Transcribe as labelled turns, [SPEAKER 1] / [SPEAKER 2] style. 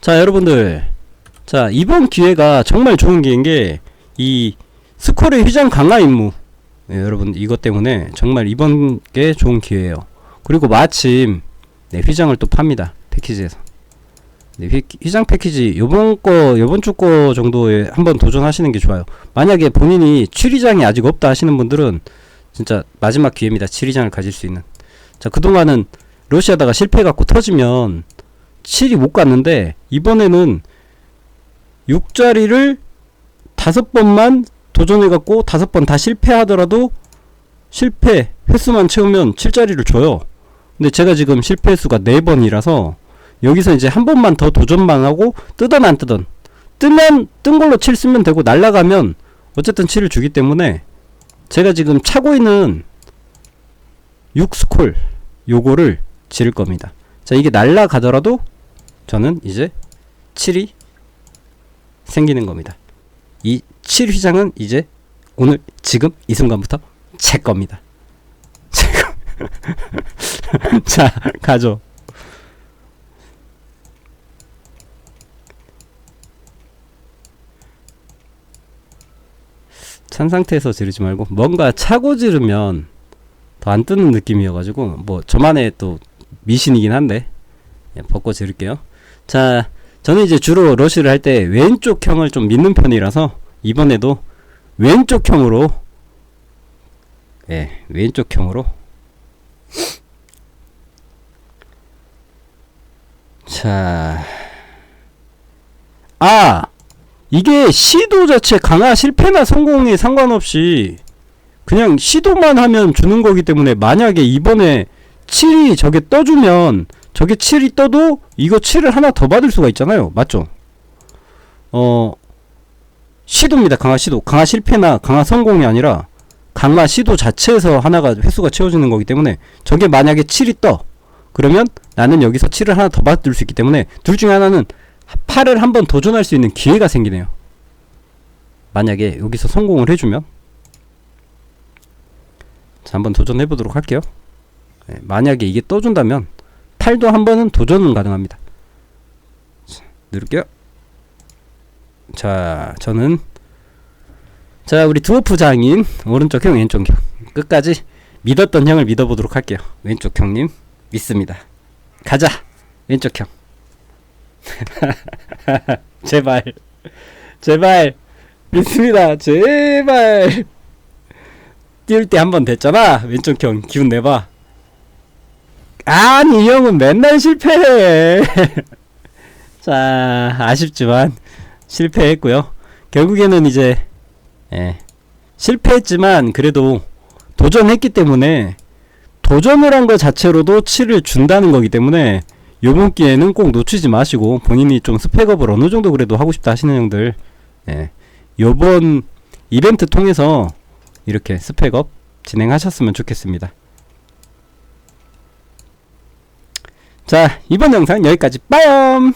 [SPEAKER 1] 자 여러분들. 자 이번 기회가 정말 좋은 기회인 게 이 스콜의 휘장 강화 임무. 네, 여러분 이것 때문에 정말 이번 게 좋은 기회예요. 그리고 마침 네, 휘장을 또 팝니다. 패키지에서. 네, 휘, 휘장 패키지 요번 거 요번 주 거 정도에 한번 도전하시는 게 좋아요. 만약에 본인이 7위장이 아직 없다 하시는 분들은 진짜 마지막 기회입니다. 7위장을 가질 수 있는. 자 그동안은 러시아다가 실패해갖고 터지면 7이 못 갔는데 이번에는 6자리를 다섯 번만 도전해갖고 다섯 번 다 실패하더라도 실패 횟수만 채우면 7자리를 줘요. 근데 제가 지금 실패 횟수가 4번이라서 여기서 이제 한 번만 더 도전만 하고 뜨던 안 뜨던 뜨면 뜬 걸로 7 쓰면 되고 날라가면 어쨌든 7을 주기 때문에 제가 지금 차고 있는 6스콜 요거를 지를 겁니다. 자 이게 날라가더라도 저는 이제 7이 생기는 겁니다. 이 7휘장은 이제 오늘 지금 이 순간부터 제 겁니다. 자 가죠. 찬 상태에서 지르지 말고 뭔가 차고 지르면 더 안 뜨는 느낌이어가지고 뭐 저만의 또 미신이긴 한데 예, 벗고 지를게요. 자, 저는 이제 주로 러쉬를 할 때 왼쪽형을 좀 믿는 편이라서 이번에도 왼쪽형으로 예, 왼쪽형으로. 자, 아 이게 시도 자체 강화 실패나 성공에 상관없이 그냥 시도만 하면 주는 거기 때문에 만약에 이번에 7이 저게 떠주면 저게 7이 떠도 이거 7을 하나 더 받을 수가 있잖아요. 맞죠? 어, 시도입니다. 강화 시도. 강화 실패나 강화 성공이 아니라 강화 시도 자체에서 하나가 횟수가 채워지는 거기 때문에 저게 만약에 7이 떠. 그러면 나는 여기서 7을 하나 더 받을 수 있기 때문에 둘 중에 하나는 8을 한 번 도전할 수 있는 기회가 생기네요. 만약에 여기서 성공을 해주면 자, 한번 도전해 보도록 할게요. 네, 만약에 이게 떠준다면 8도 한 번은 도전은 가능합니다. 자, 누를게요. 자, 저는 자, 우리 두어프 장인 오른쪽 형, 왼쪽 형 끝까지 믿었던 형을 믿어보도록 할게요. 왼쪽 형님 믿습니다. 가자, 왼쪽 형. 제발, 제발 믿습니다. 제발. 뛸 때 한 번 됐잖아. 왼쪽 형 기운 내봐. 아니 이 형은 맨날 실패해. 자 아쉽지만 실패했고요. 결국에는 이제 예, 실패했지만 그래도 도전했기 때문에 도전을 한 것 자체로도 7을 준다는 거기 때문에 요번 기회는 꼭 놓치지 마시고 본인이 좀 스펙업을 어느 정도 그래도 하고 싶다 하시는 형들 예, 요번 이벤트 통해서 이렇게 스펙업 진행하셨으면 좋겠습니다. 자, 이번 영상 여기까지 빠염!